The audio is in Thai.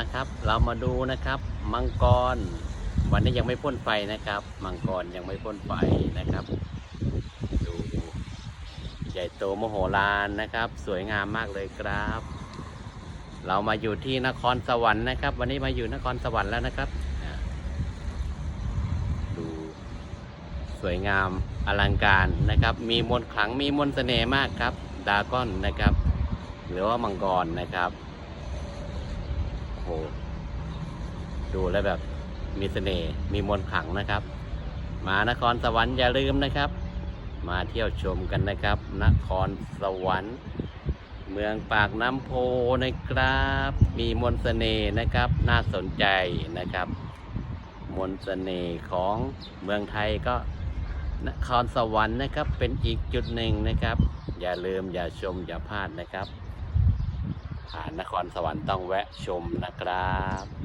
นะครับ เรามาดูนะครับ มังกร วันนี้ยังไม่พ่นไฟนะครับ มังกรยังไม่พ่นไฟนะครับ ดูใหญ่โตมโหฬารนะครับ สวยงามมากเลยครับ เรามาอยู่ที่นครสวรรค์นะครับ วันนี้มาอยู่นครสวรรค์แล้วนะครับ ดูสวยงามอลังการนะครับ มีมนต์ขลังมีมนต์เสน่ห์มากครับดาก้อนนะครับ หรือว่ามังกรนะครับ โห ดูแล้วแบบมีเสน่ห์มีมนต์ขลังนะครับ มานครสวรรค์อย่าลืมนะครับ มาเที่ยวชมกันนะครับ นครสวรรค์ เมืองปากน้ำโพนะครับ มีมนต์เสน่ห์นะครับ น่าสนใจนะครับ มนต์เสน่ห์ของเมืองไทยก็นครสวรรค์นะครับเป็นอีกจุดหนึ่งนะครับ อย่าลืมอย่าชมอย่าพลาดนะครับ ผ่านนครสวรรค์ต้องแวะชมนะครับ